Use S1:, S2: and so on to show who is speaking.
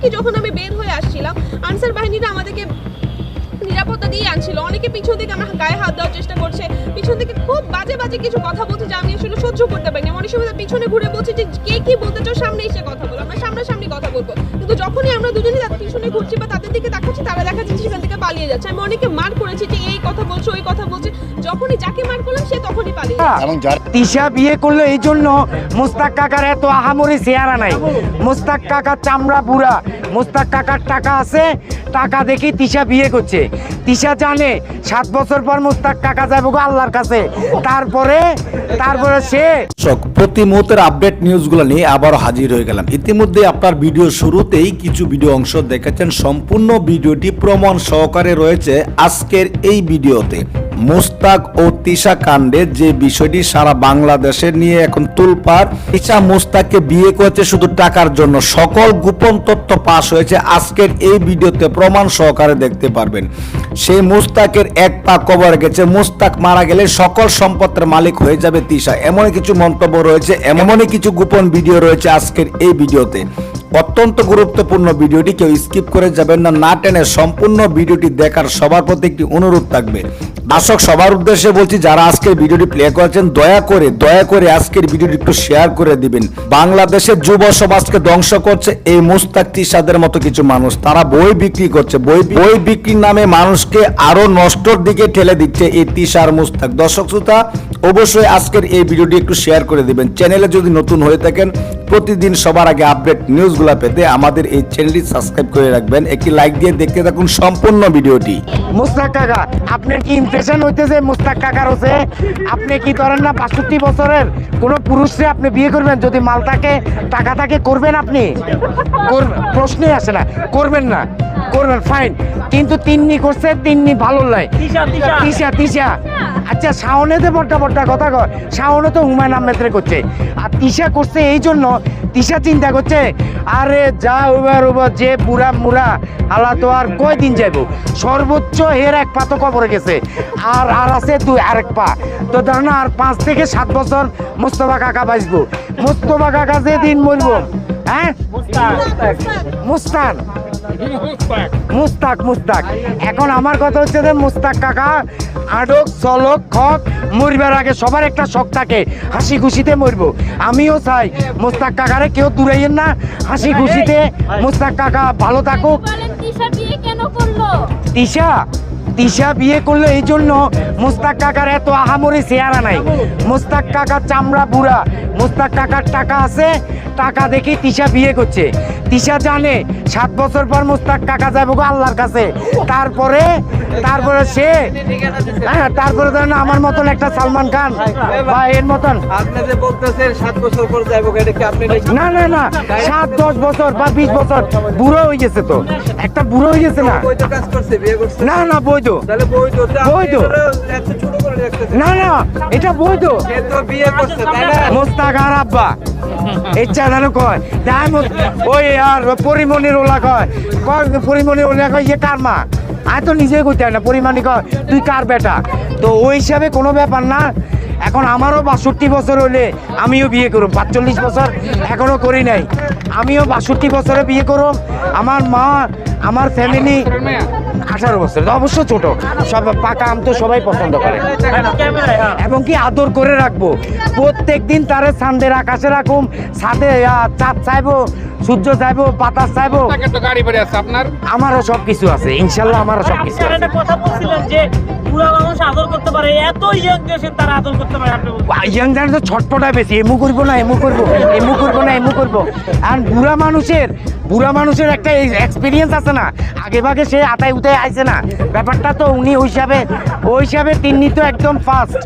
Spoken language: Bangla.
S1: এমনকি যখন আমি বের হয়ে আসছিলাম, আনসার বাহিনীটা আমাদেরকে নিরাপত্তা দিয়ে আনছিল। অনেকে পিছন দিকে আমার গায়ে হাত দেওয়ার চেষ্টা করছে। পিছন থেকে খুব বাজে বাজে কিছু কথা বলছে যা আমি আসলে সহ্য করতে পারিনি। অনেক সময় পিছনে ঘুরে বলছি যে, কে কি বলতে চাও, সামনে এসে কথা বলো। আমরা সামনাসামনি কথা বলব। কিন্তু যখনই আমরা দুজনে পিছনে ঘুরছি বা তাদের দিকে তাকাচ্ছি, তারা যাচ্ছে সেখান থেকে পালিয়ে যাচ্ছে। আমি অনেকে মার করেছি যে এই কথা বলছো ওই কথা বলছে। যখনই যাকে মার করলাম সে তখনই পালিয়ে যাচ্ছে।
S2: এবং যার
S3: তিশা বিয়ে করল এই জন্য মুস্তাক কাকার এত আহামরি চেহারা নাই। মুস্তাক কাকার চামড়া বুড়া। মুস্তাক কাকার টাকা আছে, টাকা দেখে তিশা বিয়ে করছে। তিশা জানে, সাত বছর পর মুস্তাক কাকা যাবে গো আল্লাহর কাছে। তারপরে তারপরে সে
S4: প্রতি মুহূর্তের আপডেট নিউজগুলো নিয়ে আবার হাজির হয়ে গেলাম। ইতিমধ্যে আপনার ভিডিও শুরুতেই কিছু ভিডিও অংশ দেখেছেন। সম্পূর্ণ ভিডিওটি প্রমাণ সহকারে রয়েছে আজকের এই ভিডিওতে মুস্তাক ও তিশা কাণ্ডে যে বিষয়টি সারা বাংলাদেশে নিয়ে এখন তুলপার তিশা মুস্তাককে বিয়ে করেছে শুধু টাকার জন্য। সকল গোপন তথ্য পাশ হয়েছে। আজকের এই ভিডিওতে প্রমাণ সহকারে দেখতে পারবেন। সেই মুস্তাকের এক পা কবর গেছে। মুস্তাক মারা গেলে সকল সম্পত্তির মালিক হয়ে যাবে তিশা। এমন কিছু মন্তব্য রয়েছে, এমনই কিছু গোপন ভিডিও রয়েছে আজকের এই ভিডিওতে। অত্যন্ত গুরুত্বপূর্ণ ভিডিওটি কেউ স্কিপ করে যাবেন না। না টেনে সম্পূর্ণ ভিডিওটি দেখার সবার প্রতি একটি অনুরোধ থাকবে। দর্শক, সবার উদ্দেশ্যে বলছি, যারা আজকের ভিডিওটি প্লে করেছেন, দয়া করে দয়া করে আজকের ভিডিওটি একটু শেয়ার করে দিবেন। বাংলাদেশের যুব সমাজকে ধ্বংস করছে এই মুস্তাক তিসাদের মতো কিছু মানুষ। তারা বই বিক্রি করছে। বই বই বিক্রির নামে মানুষকে আরও নষ্টর দিকে ঠেলে দিচ্ছে এই তিসার মুস্তাক। দর্শক, শ্রোতা অবশ্যই আজকের এই ভিডিওটি একটু শেয়ার করে দিবেন। চ্যানেলে যদি নতুন হয়ে থাকেন, প্রতিদিন সবার আগে আপডেট নিউজগুলো পেতে আমাদের এই চ্যানেলটি সাবস্ক্রাইব করে রাখবেন। একটি লাইক দিয়ে দেখতে থাকুন সম্পূর্ণ ভিডিওটি।
S3: মুস্তাক কাকা, আপনার কি ইমপ্রেশন হইতেছে মুস্তাক কাকার হচ্ছে? আপনি কি ধরেন না বাষট্টি বছরের কোনো পুরুষরে আপনি বিয়ে করবেন? যদি মাল থাকে, টাকা থাকে, করবেন আপনি? প্রশ্নই আসে না। করবেন না। করবেন ফাইন কিন্তু তিন্নি করছে তিন্নি ভালো নয় তিশা তিশা। আচ্ছা শাওনেতে বড্ডা বড্ডা কথা কয়। শাওনে তো হুমায়ুন আহমেদের করছে। আর তিশা করছে এই জন্য তিশা চিন্তা করছে আরে যা উবার উবার যে বুড়া মুড়া আলা তো আর কয়দিন যাইব? সর্বোচ্চ এর এক পা তো কবরে গেছে আর আর আছে দুই আরেক পা। তো ধর না আর পাঁচ থেকে সাত বছর মোস্তফা কাকা বাঁচবো। মোস্তফা কাকা যে দিন মরবো হ্যাঁ? মুস্তান মুস্তাক। মুস্তাক এখন আমার কথা হচ্ছে যে মুস্তাক কাকা আডক চলক খক মরবার আগে সবার একটা শখ থাকে হাসি খুশিতে মরবো। আমিও চাই মুস্তাক কাকারে কেউ দূরাইয়েন না হাসি খুশিতে। মুস্তাক কাকা ভালো থাকুক।
S5: তিশা
S3: তিশা বিয়ে করল এই জন্য মুস্তাক কাকার এত আহামরি চেহারা নাই। মুস্তাক কাকার চামড়া বুড়া। মুস্তাক কাকার টাকা আছে টাকা দেখি তিশা বিয়ে করছে। তিশা জানে সাত বছর পর মুস্তাক কাকা যাবে গো আল্লাহর কাছে। তারপরে তারপরে সে হ্যাঁ তারপরে ধরেন আমার মতন একটা সালমান খান বা এর মতন। না না না সাত দশ বছর বা বিশ বছর বুড়ো হয়ে গেছে তো। একটা বুড়ো হয়ে গেছে না? না না বৈধ।
S6: তাহলে বৈধ
S3: বৈধ। না না এটা বৈধ। মোস্তাক আর আব্বা। ইচ্ছা জানো কয় তাই ওই আর পরিমণির ওলা কয়। কয় পরিমণির ওলা কয় ইয়ে কার মা? আমি তো নিজে করতে না পরিমণি কয় তুই কার বেটা? তো ওই হিসাবে কোনো ব্যাপার না। এখন আমারও বাষট্টি বছর হলে আমিও বিয়ে করব পাঁচচল্লিশ বছর এখনও করি নাই। আমিও বাষট্টি বছরে বিয়ে করব আমার মা আমার ফ্যামিলি আঠারো বছর অবশ্য ছোট। সব পাকা আম তো সবাই পছন্দ করে। এবং কি আদর করে রাখব? প্রত্যেক দিন তারে সান্দের আকাশে রাখুম ছাদে চাঁদ চাইব সূর্য চাইব বাতাস চাইব।
S7: গাড়ি বাড়ি আছে আপনার?
S3: আমারও সব কিছু আছে ইনশাল্লাহ আমারও সব কিছু
S8: আপনার কথা বলছিলেন যে আদর করতে পারে এত ইয়ং তারা আদর করতে পারে
S3: ইয়াং তো ছটপটায় বেশি এমু করব না এমু করব এমু করব না এমু করব। আর বুড়া মানুষের বুড়া মানুষের একটা এক্সপিরিয়েন্স আছে না। আগে ভাগে সে আতায় উতায় আইছে না। ব্যাপারটা তো উনি ওই হিসাবে ওই হিসাবে তিনি তো একদম ফার্স্ট